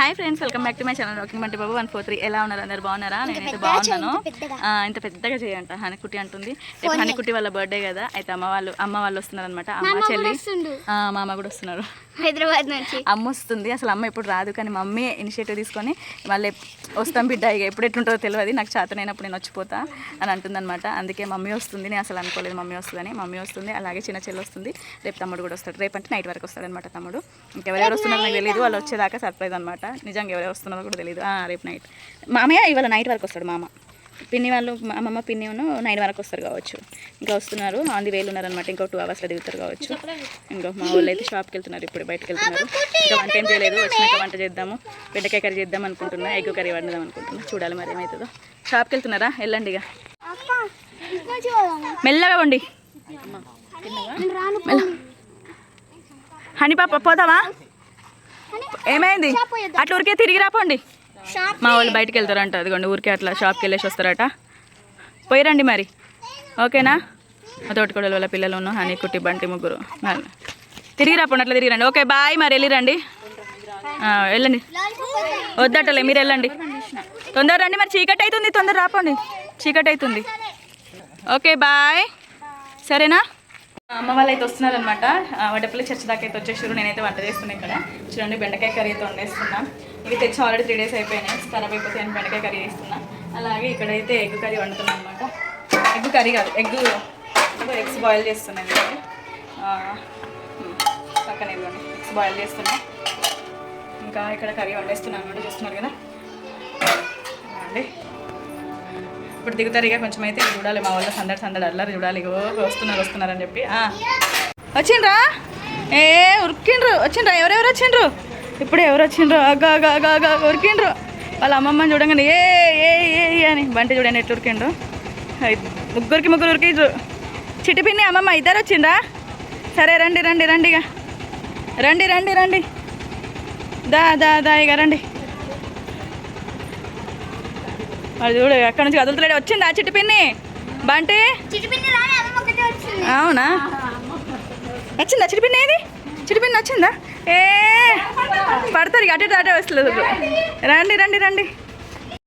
Hi friends welcome back to my channel rocking Manti Babu one four three ఎలా ఉన్నారు? అందరు బాగున్నారా? నేనైతే బాగున్నాను. ఆ, ఇంత పెద్దగా చేయంట హనికుట్టి అంటుంది. రేపు హనికుట్టి వాళ్ళ బర్త్డే కదా అయితే అమ్మ వాళ్ళు అమ్మ వాళ్ళు వస్తున్నారు అనమాట అమ్మ చెల్లి. ఆ, మామ కూడా వస్తున్నారు. హైదరాబాద్ నుంచి. అమ్మ వస్తుంది. అసలు అమ్మ ఎప్పుడు రాదు. కానీ మమ్మీ ఇనిషియేటివ్ తీసుకొని మళ్ళీ వస్తాం బిడ్డ. ఇక ఎప్పుడు ఎట్లుంటుందో తెలియదు. నాకు చేతనైనప్పుడు నేను వచ్చిపోతా అని అంటుందన్నమాట. అందుకే మమ్మీ వస్తుంది. నేను అసలు అనుకోలేదు మమ్మీ వస్తుందని. మమ్మీ వస్తుంది. అలాగే చిన్న చెల్లి వస్తుంది. రేపు తమ్ముడు కూడా వస్తాడు. రేపు అంటే నైట్ వరకు వస్తాడు అనమాట తమ్ముడు. ఇంకెవరెవరు వస్తున్నారో నాకు తెలియదు వాళ్ళు వచ్చేదాకా సర్ప్రైజ్ అనమాట నిజంగా ఎవరెవరు వస్తున్నారో కూడా తెలియదు ఆ, రేపు నైట్ మామయ్య ఇవాళ నైట్ వరకు వస్తాడు మామ. పిన్ని వాళ్ళు మా అమ్మమ్మ పిన్ని నైన్ వరకు వస్తారు కావచ్చు. ఇంకా వస్తున్నారు ఆన్ ది వేలు ఉన్నారనమాట ఇంకో టూ అవర్స్లో దిగుతారు కావచ్చు. ఇంకో మా వాళ్ళు అయితే షాప్కి వెళ్తున్నారు ఇప్పుడు బయటకు వెళ్తున్నారు. ఇంకా వంట ఏం చేయలేదు వచ్చినాక వంట చేద్దాము బెండకాయ కర్రీ చేద్దాం అనుకుంటున్నా ఎగ్ కర్రీ వండుదాం అనుకుంటున్నా. చూడాలి మరి ఏమవుతుందో షాప్కి వెళ్తున్నారా? వెళ్ళండి ఇక. మెల్లగా వండి. హనీ పాప పోదామా ఏమైంది? అట్లా ఊరికే తిరిగి రాపోండి మా వాళ్ళు బయటకు వెళ్తారంట అదిగోండి ఊరికే అట్లా షాప్కి వెళ్ళేసి వస్తారట. పోయిరండి మరి. ఓకేనా? మా తోటికోడల వాళ్ళ పిల్లలు ఉన్న హనీ కుట్టి బంటి ముగ్గురు. తిరిగి రాపోండి అట్లా తిరిగి రండి ఓకే బాయ్ మరి వెళ్ళిరండి. వెళ్ళండి. వద్దటలే మీరు వెళ్ళండి. తొందర రండి మరి చీకటి అవుతుంది తొందర రాపండి. చీకటి అవుతుంది ఓకే బాయ్. సరేనా? అమ్మ వాళ్ళు అయితే వస్తున్నారనమాట వడ్డపల్లి చర్చ దాకా అయితే వచ్చేసారు నేనైతే వంట చేస్తున్నాను ఇక్కడ. చూడండి బెండకాయ కర్రీ అయితే వండేస్తున్నాను ఇవి తెచ్చి ఆల్రెడీ త్రీ డేస్ అయిపోయినాయి. ఖరాబ్ అయిపోతే నేను బెండకాయ కర్రీ చేస్తున్నా. అలాగే ఇక్కడైతే ఎగ్ కర్రీ వండుతున్నాను అనమాట ఎగ్ కర్రీ కాదు ఎగ్ ఎగ్స్ బాయిల్ చేస్తున్నాను ఇది పక్కన ఇవ్వండి. ఎగ్స్ బాయిల్ చేస్తున్నా. ఇంకా ఇక్కడ కర్రీ వండేస్తున్నాను అనమాట చూస్తున్నారు కదా? అండి ఇప్పుడు దిగుతారు ఇక కొంచెం అయితే చూడాలి. మా వాళ్ళ సందడి సందడి అల్లరి చూడాలి. ఇగో వస్తున్నారు వస్తున్నారని చెప్పి. వచ్చిండ్రా? ఏ ఉరికిండ్రు? వచ్చిండ్రా? ఎవరెవరు వచ్చిండ్రు? ఇప్పుడు ఎవరు వచ్చిండ్రు? అగ్గ అగ్గ అగ్గ అగ్గ ఉరికిండ్రు. వాళ్ళ అమ్మమ్మని చూడంగానే ఏ ఏ ఏ అని బంటి చూడండి ఎట్లా ఉరికిండ్రు. ముగ్గురికి ముగ్గురు ఉరికిండ్రు. చిట్టి పిన్ని అమ్మమ్మ ఇద్దరు వచ్చిండ్రా? సరే రండి రండి రండి ఇక. రండి రండి రండి. దా దా దా ఇక రండి. అది చూడు అక్కడ నుంచి కదులుతున్నాడు. వచ్చిందా బంటి? చిటిపిన్ని వచ్చింది. అవునా? వచ్చిందా చిట్టి పిన్ని ఏది? చిట్టి పిన్ని వచ్చిందా? ఏ! పడతారు ఇక అటే ఇటు అటే వస్తలేదు రండి రండి రండి.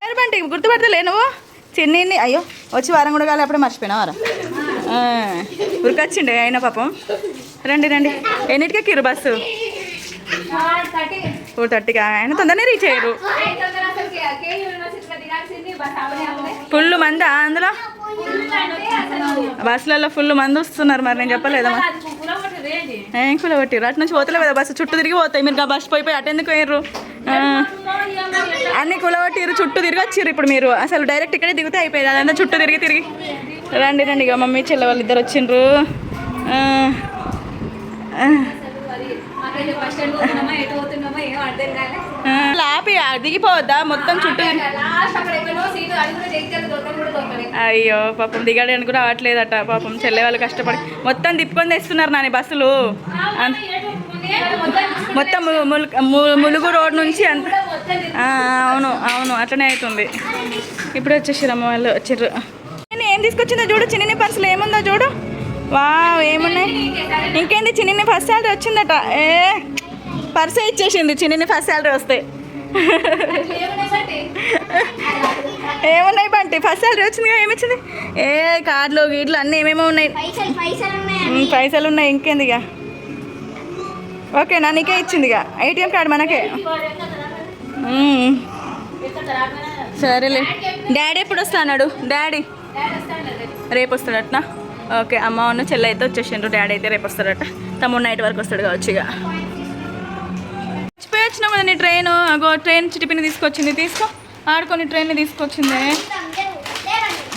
ఎవరు బంటి గుర్తుపడతలే నువ్వు? చిన్ని అయ్యో వచ్చి వారం కూడా కాలే అప్పుడే మర్చిపోయినావారా ఉరికొచ్చిండే అయినా పాపం. రండి రండి. ఎన్నిటికి కిరు బస్సు? ఫోర్ థర్టీకి? ఆయన తొందరనే రీచ్ అయ్యారు. ఫుల్ మందా అందులో? బస్సులలో ఫుల్ మంది వస్తున్నారు మరి నేను చెప్పలేదమ్మా. ఏం కుల కొట్టిర్రు అటు నుంచి పోతలే కదా బస్సు? చుట్టూ తిరిగి పోతాయి. మీరు ఆ బస్ పోయి పోయి అటెందుకు పోయారు అన్ని కులగొట్టిర్రు చుట్టూ తిరిగి వచ్చిర్రు ఇప్పుడు మీరు. అసలు డైరెక్ట్ ఇక్కడే దిగితే అయిపోయేది. అదంతా చుట్టూ తిరిగి తిరిగి. రండి రండి. ఇక మమ్మీ చెల్లె వాళ్ళు ఇద్దరు వచ్చిండ్రు ఫస్ట్ లాపి దిగిపోవద్దా మొత్తం చుట్టూ అయ్యో పాపం దిగడానికి కూడా రావట్లేదట. పాపం చెల్లె వాళ్ళు కష్టపడి మొత్తం తిప్పుకొని తెస్తున్నారు నాని బస్సులు. అన్- మొత్తం ములుగు రోడ్ నుంచి అంత అవును అవును అట్లనే అవుతుంది. ఇప్పుడు వచ్చేసారు వాళ్ళు వచ్చిర్రు. నేను ఏం తీసుకొచ్చిందో చూడు చిన్ని పర్సులు ఏముందో చూడు. వా ఏమున్నాయి? ఇంకేంది చిన్ని ఫస్ట్ శాలరీ వచ్చిందట. ఏ? పర్సే ఇచ్చేసింది చిన్ని ఫస్ట్ శాలరీ వస్తే. ఏమున్నాయి బంటి? ఫస్ట్ శాలరీ వచ్చిందిగా ఏమిచ్చింది? ఏ కార్డులు గీట్లు అన్నీ ఏమేమో ఉన్నాయి. పైసలు ఉన్నాయి ఉమ్, పైసలు ఉన్నాయి ఇంకేంది ఇక ఓకేనా నీకే ఇచ్చింది ఇక ఏటీఎం కార్డు మనకే. సరేలే. డాడీ ఎప్పుడు వస్తా అన్నాడు డాడీ. రేపు వస్తాడు అట్నా ఓకే అమ్మ ఉన్న చెల్లె అయితే వచ్చేసిండ్రు. డాడీ అయితే రేపు వస్తాడట. తమ్ముడు నైట్ వరకు వస్తాడు కావచ్చు ఇక. మర్చిపోయి కదా నీ ట్రైన్ అగో ట్రైన్ చిటిపిని తీసుకొచ్చింది తీసుకో. ఆడుకొని ట్రైన్ని తీసుకొచ్చింది.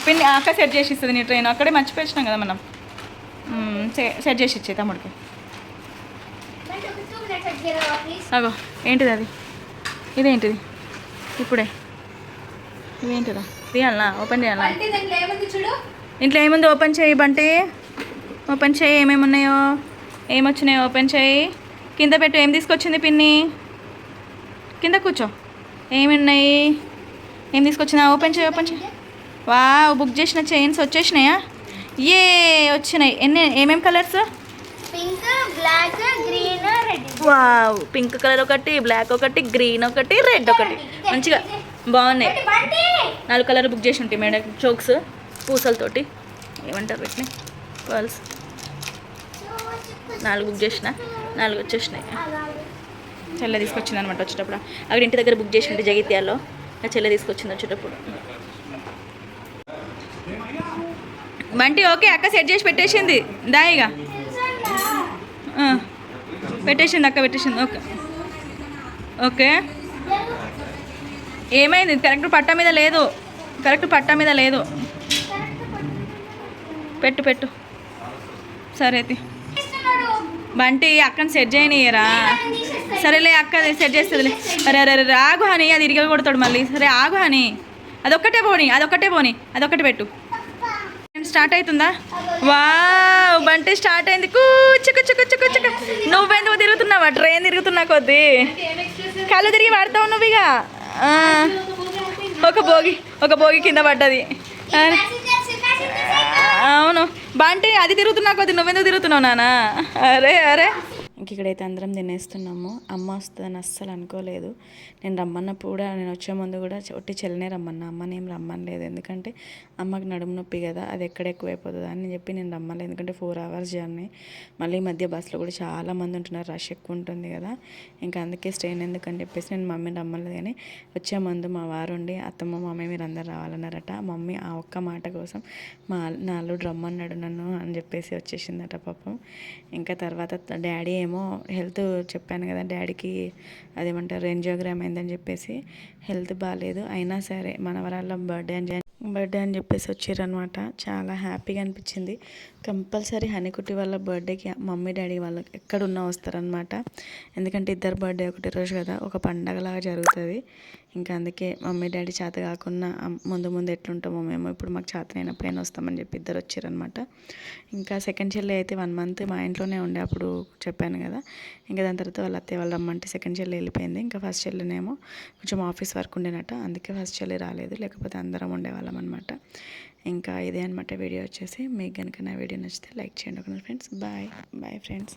పిన్ని అక్క సెట్ చేసి ఇస్తుంది నీ ట్రైన్ అక్కడే మర్చిపోయి కదా మనం. సెట్ చేసి ఇచ్చే తమ్ముడికి. అగో ఏంటిది అది? ఇదేంటిది? ఇప్పుడే. ఇదేంటిదా? తీయాలనా? ఓపెన్ చేయాలా ఇంట్లో ఏముంది? ఓపెన్ చేయి బంటి. ఓపెన్ చేయి ఏమేమి ఉన్నాయో ఏమొచ్చినాయో? ఓపెన్ చేయి. కింద పెట్టు ఏం తీసుకొచ్చింది పిన్ని? కింద కూర్చో. ఏమి ఉన్నాయి ఏం తీసుకొచ్చిందా ఓపెన్ చేయి ఓపెన్ చేయి. వా బుక్ చేసిన చైన్స్ వచ్చేసినాయా? ఏ వచ్చినాయి. ఎన్ని ఏమేమి colours? Pink black green red. Wow pink colour ఒకటి బ్లాక్ ఒకటి గ్రీన్ ఒకటి రెడ్ ఒకటి. మంచిగా బాగున్నాయి. నాలుగు కలర్ బుక్ చేసి ఉంటాయి మేడం చోక్స్ పూసలతోటి. ఏమంటారు వీటిని? పర్ల్స్. నాలుగు బుక్ చేసిన నాలుగు వచ్చేసినాయి. చెల్లె తీసుకొచ్చింది అనమాట వచ్చేటప్పుడు. అక్కడ ఇంటి దగ్గర బుక్ చేసి ఉంటే జగిత్యాల్లో. ఆ చెల్లె తీసుకొచ్చింది వచ్చేటప్పుడు. బంటి ఓకే అక్క సెట్ చేసి పెట్టేసింది. దాయిగా పెట్టేసింది అక్క పెట్టేసింది. ఓకే. ఓకే. ఏమైంది? కరెక్ట్ పట్టా మీద లేదు. కరెక్ట్ పట్టా మీద లేదు. పెట్టు పెట్టు. సరే అయితే బంటి అక్కని సెట్ చేయనియరా సరేలే అక్క సెట్ చేస్తుందిలే. అరే అరే అరే ఆగు అది ఇరిగి కొడతాడు మళ్ళీ. సరే ఆగు హని. అదొక్కటే పోని అదొక్కటే పోని అదొక్కటి పెట్టు. స్టార్ట్ అవుతుందా? వావ్ బంటి స్టార్ట్ అయింది. కూర్చు కుచ్చు కుచ్చు కుచ్చు నువ్వెందుకు తిరుగుతున్నావా? ట్రైన్ తిరుగుతున్నా కొద్దీ. కళ్ళు తిరిగి పడతావు నువ్వు ఇక ఒక భోగి ఒక భోగి కింద పడ్డది. అవును. బంటి అది తిరుగుతున్నా కొద్ది నువ్వెందుకు తిరుగుతున్నావు నానా? అరే అరే. ఇంక ఇక్కడైతే అందరం తినేస్తున్నాము. అమ్మ వస్తుందని అస్సలు అనుకోలేదు. నేను రమ్మన్నప్పుడు కూడా నేను వచ్చే ముందు కూడా ఒట్టి చెల్లనే రమ్మన్నా. అమ్మని ఏం రమ్మనలేదు. ఎందుకంటే అమ్మకి నడుము నొప్పి కదా అది ఎక్కడ ఎక్కువైపోతుంది అని చెప్పి నేను రమ్మలేదు ఎందుకంటే ఫోర్ అవర్స్ జర్నీ. మళ్ళీ ఈ మధ్య బస్సులో కూడా చాలా మంది ఉంటున్నారు. రష్ ఎక్కువ ఉంటుంది కదా. ఇంకా అందుకే స్ట్రెయిన్ ఎందుకని చెప్పేసి నేను మమ్మీని రమ్మలేదు కానీ వచ్చే ముందు మా వారు ఉండి అత్తమ్మ మమ్మీ మీరు అందరు రావాలన్నారట. మమ్మీ ఆ ఒక్క మాట కోసం మా నా అల్లుడు రమ్మన్నాడు నన్ను అని చెప్పేసి వచ్చేసిందట పాపం. ఇంకా తర్వాత డాడీ ఏమో హెల్త్ చెప్పాను కదా డాడీకి అదేమంటారు ఎంజియోగ్రామ్ అయిందని చెప్పేసి హెల్త్ బాగాలేదు అయినా సరే మనవరాళ్ళ బర్త్డే అని బర్త్డే అని చెప్పేసి వచ్చారనమాట చాలా హ్యాపీగా అనిపించింది. కంపల్సరీ హనీకుట్టి వాళ్ళ బర్త్డేకి మమ్మీ డాడీ వాళ్ళకి ఎక్కడున్నా వస్తారనమాట ఎందుకంటే ఇద్దరు బర్త్డే ఒకటి రోజు కదా ఒక పండగలాగా జరుగుతుంది. ఇంకా అందుకే మమ్మీ డాడీ చేత కాకుండా ముందు ముందు ఎట్లుంటామో మేము ఇప్పుడు మాకు చేత అయినప్పుడైనా వస్తామని చెప్పి ఇద్దరు వచ్చారనమాట ఇంకా సెకండ్ చెల్లి అయితే వన్ మంత్ మా ఇంట్లోనే ఉండే అప్పుడు చెప్పాను కదా కదా. ఇంకా దాని తర్వాత వాళ్ళ అత్తయ్య వాళ్ళు రమ్మంటే సెకండ్ చెల్లి వెళ్ళిపోయింది. ఇంకా ఫస్ట్ చెల్లినేమో కొంచెం ఆఫీస్ వర్క్ ఉండేనట. అందుకే ఫస్ట్ చెల్లి రాలేదు. లేకపోతే అందరం ఉండేవాళ్ళం అనమాట ఇంకా ఇదే అనమాట వీడియో వచ్చేసి. మీకు కనుక నా వీడియో నచ్చితే లైక్ చేయండి ఒక ఫ్రెండ్స్ బాయ్ బాయ్ ఫ్రెండ్స్